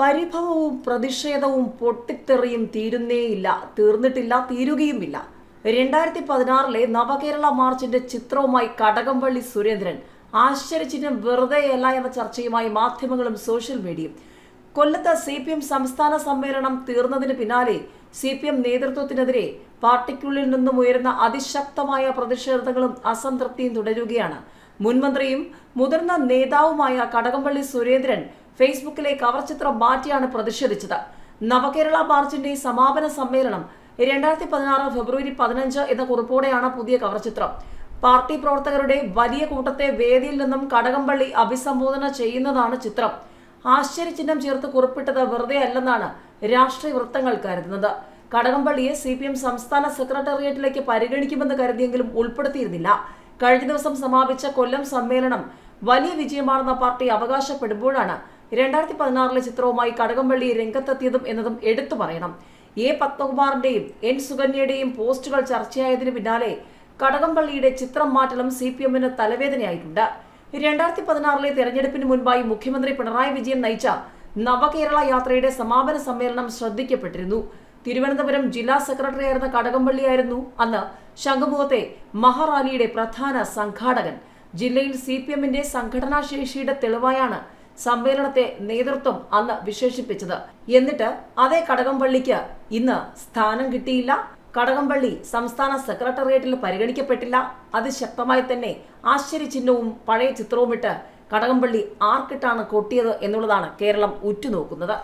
പരിഭവവും പ്രതിഷേധവും പൊട്ടിത്തെറിയും തീരുന്നേയില്ല. തീർന്നിട്ടില്ല തീരുകയുമില്ല. രണ്ടായിരത്തി പതിനാറിലെ നവകേരള മാർച്ചിന്റെ ചിത്രവുമായി കടകംപള്ളി സുരേന്ദ്രൻ ആശ്ചര്യചിഹ്നം വെറുതെയല്ല എന്ന ചർച്ചയുമായി മാധ്യമങ്ങളും സോഷ്യൽ മീഡിയയും. കൊല്ലത്ത് സി പി എം സംസ്ഥാന സമ്മേളനം തീർന്നതിന് പിന്നാലെ സി പി എം നേതൃത്വത്തിനെതിരെ പാർട്ടിക്കുള്ളിൽ നിന്നും ഉയരുന്ന അതിശക്തമായ പ്രതിഷേധങ്ങളും അസംതൃപ്തിയും തുടരുകയാണ്. മുൻമന്ത്രിയും മുതിർന്ന നേതാവുമായ കടകംപള്ളി സുരേന്ദ്രൻ ഫേസ്ബുക്കിലെ കവർ ചിത്രം മാറ്റിയാണ് പ്രതിഷേധിച്ചത്. നവകേരള മാർച്ചിന്റെ സമാപന സമ്മേളനം രണ്ടായിരത്തി പതിനാറ് ഫെബ്രുവരി പതിനഞ്ച് എന്ന കുറിപ്പോടെയാണ് പുതിയ കവർ ചിത്രം. പാർട്ടി പ്രവർത്തകരുടെ വലിയ കൂട്ടത്തെ വേദിയിൽ നിന്നും കടകംപള്ളി അഭിസംബോധന ചെയ്യുന്നതാണ് ചിത്രം. ആശ്ചര്യചിഹ്നം ചേർത്ത് കുറിപ്പിട്ടത് വെറുതെ അല്ലെന്നാണ് രാഷ്ട്രീയ വൃത്തങ്ങൾ കരുതുന്നത്. കടകംപള്ളിയെ സി പി എം സംസ്ഥാന സെക്രട്ടേറിയറ്റിലേക്ക് പരിഗണിക്കുമെന്ന് കരുതിയെങ്കിലും ഉൾപ്പെടുത്തിയിരുന്നില്ല. കഴിഞ്ഞ ദിവസം സമാപിച്ച കൊല്ലം സമ്മേളനം വലിയ വിജയമാണെന്ന പാർട്ടി അവകാശപ്പെടുമ്പോഴാണ് രണ്ടായിരത്തി പതിനാറിലെ ചിത്രവുമായി കടകംപള്ളി രംഗത്തെത്തിയതും എന്നതും എടുത്തു പറയണം. എ പത്മകുമാറിന്റെയും എൻ സുകന്യയുടെയും പോസ്റ്റുകൾ ചർച്ചയായതിനു പിന്നാലെ കടകംപള്ളിയുടെ ചിത്രം മാറ്റലും സി പി എമ്മിന് തലവേദനയായിട്ടുണ്ട്. രണ്ടായിരത്തി പതിനാറിലെ തെരഞ്ഞെടുപ്പിന് മുൻപായി മുഖ്യമന്ത്രി പിണറായി വിജയൻ നയിച്ച നവകേരള യാത്രയുടെ സമാപന സമ്മേളനം ശ്രദ്ധിക്കപ്പെട്ടിരുന്നു. തിരുവനന്തപുരം ജില്ലാ സെക്രട്ടറി ആയിരുന്ന കടകംപള്ളിയായിരുന്നു അന്ന് ശംഖുമുഖത്തെ മഹാറാലിയുടെ പ്രധാന സംഘാടകൻ. ജില്ലയിൽ സി പി എമ്മിന്റെ സംഘടനാ ശേഷിയുടെ തെളിവായാണ് സമ്മേളനത്തെ നേതൃത്വം അന്ന് വിശേഷിപ്പിച്ചത്. എന്നിട്ട് അതേ കടകംപള്ളിക്ക് ഇന്ന് സ്ഥാനം കിട്ടിയില്ല. കടകംപള്ളി സംസ്ഥാന സെക്രട്ടേറിയറ്റിൽ പരിഗണിക്കപ്പെട്ടില്ല. അതിശക്തമായി തന്നെ ആശ്ചര്യചിഹ്നവും പഴയ ചിത്രവുമിട്ട് കടകംപള്ളി ആർക്കിട്ടാണ് കൊട്ടിയത് എന്നുള്ളതാണ് കേരളം ഉറ്റുനോക്കുന്നത്.